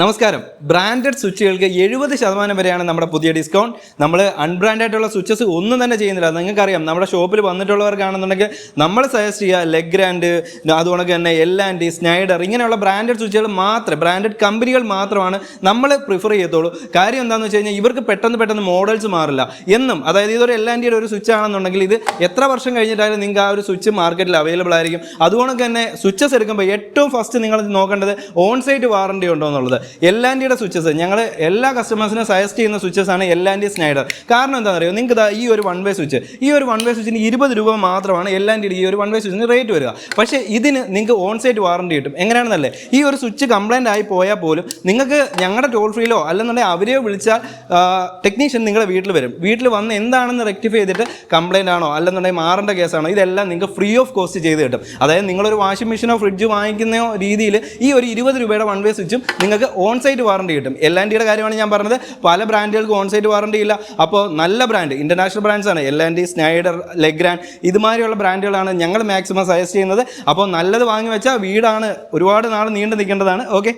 നമസ്കാരം. ബ്രാൻഡഡ് സ്വിച്ചുകൾക്ക് എഴുപത് ശതമാനം വരെയാണ് നമ്മുടെ പുതിയ ഡിസ്കൗണ്ട്. നമ്മൾ അൺബ്രാൻഡ് ആയിട്ടുള്ള സ്വിച്ചസ് ഒന്നും തന്നെ ചെയ്യുന്നില്ല. നിങ്ങൾക്കറിയാം നമ്മുടെ ഷോപ്പിൽ വന്നിട്ടുള്ളവർക്കാണെന്നുണ്ടെങ്കിൽ നമ്മൾ സജസ്റ്റ് ചെയ്യുക ലെഗ്രാൻഡ് അതുകൊണ്ട് തന്നെ എൽ ആൻഡ് സ്നൈഡർ ഇങ്ങനെയുള്ള ബ്രാൻഡഡ് സ്വിച്ചുകൾ മാത്രമേ ബ്രാൻഡഡ് കമ്പനികൾ മാത്രമാണ് നമ്മൾ പ്രിഫർ ചെയ്യത്തുള്ളൂ. കാര്യം എന്താണെന്ന് വെച്ച് കഴിഞ്ഞാൽ ഇവർക്ക് പെട്ടെന്ന് പെട്ടെന്ന് മോഡൽസ് മാറില്ല. എന്നും അതായത് ഇതൊരു എൽ ആൻഡിയുടെ ഒരു സ്വിച്ച് ആണെന്നുണ്ടെങ്കിൽ ഇത് എത്ര വർഷം കഴിഞ്ഞിട്ടായാലും നിങ്ങൾക്ക് ആ ഒരു സ്വിച്ച് മാർക്കറ്റിൽ അവൈലബിൾ ആയിരിക്കും. അതുകൊണ്ട് തന്നെ സ്വിച്ചസ് എടുക്കുമ്പോൾ ഏറ്റവും ഫസ്റ്റ് നിങ്ങൾ നോക്കേണ്ടത് ഓൺ സൈറ്റ് വാറണ്ടി ഉണ്ടോ എന്നുള്ളത്. എൽ ആൻഡിയുടെ സ്വിച്ചസ് ഞങ്ങൾ എല്ലാ കസ്റ്റമേഴ്സിനും സജസ്റ്റ് ചെയ്യുന്ന സ്വിച്ചസ് ആണ് ആൻഡി സ്നൈഡർ കാരണം എന്താണെന്ന് അറിയോ നിങ്ങൾക്ക് ഈ ഒരു വൺ വേ സ്വിച്ച് ഈ ഒരു വൺ വേ സ്വിച്ചിന് ഇരുപത് രൂപ മാത്രമാണ് ആൻഡിയുടെ ഈ ഒരു വൺ വേ സ്വിച്ചിന് റേറ്റ് വരിക. പക്ഷേ ഇതിന് നിങ്ങൾക്ക് ഓൺ സൈറ്റ് വാറണ്ടി കിട്ടും. എങ്ങനെയാണെന്നല്ലേ? ഈ ഒരു സ്വിച്ച് കംപ്ലൈന്റ് ആയി പോയാൽ പോലും നിങ്ങൾക്ക് ഞങ്ങളുടെ ടോൾ ഫ്രീയിലോ അല്ലെന്നുണ്ടെങ്കിൽ അവരെയോ വിളിച്ചാൽ ടെക്നീഷ്യൻ നിങ്ങളുടെ വീട്ടിൽ വരും. വീട്ടിൽ വന്ന് എന്താണെന്ന് റെക്ടിഫൈ ചെയ്തിട്ട് കംപ്ലൈന്റ് ആണോ അല്ലെന്നുണ്ടെങ്കിൽ മാറേണ്ട കേസാണോ? ഇതെല്ലാം നിങ്ങൾക്ക് ഫ്രീ ഓഫ് കോസ്റ്റ് ചെയ്ത് കിട്ടും. അതായത് നിങ്ങളൊരു വാഷിംഗ് മെഷീനോ ഫ്രിഡ്ജ് വാങ്ങിക്കുന്ന രീതിയിൽ ഈ ഒരു ഇരുപത് രൂപയുടെ വൺ വേ സ്വിച്ചും നിങ്ങൾക്ക് ഓൺ സൈറ്റ് വാറണ്ടി കിട്ടും. എൽ ആൻഡ് ഡിയുടെ കാര്യമാണ് ഞാൻ പറഞ്ഞത്. പല ബ്രാൻഡുകൾക്ക് ഓൺ സൈറ്റ് വാറണ്ടി ഇല്ല. അപ്പോൾ നല്ല ബ്രാൻഡ് ഇന്റർനാഷണൽ ബ്രാൻഡ്സ് ആണ്. L and D Schneider Legrand ഇതുമാതിരിയുള്ള ബ്രാൻഡുകളാണ് ഞങ്ങൾ മാക്സിമം സജസ്റ്റ് ചെയ്യുന്നത്. അപ്പോൾ നല്ലത് വാങ്ങി വെച്ചാൽ വീടാണ് ഒരുപാട് നാൾ നീണ്ടു നിൽക്കേണ്ടതാണ്. ഓക്കെ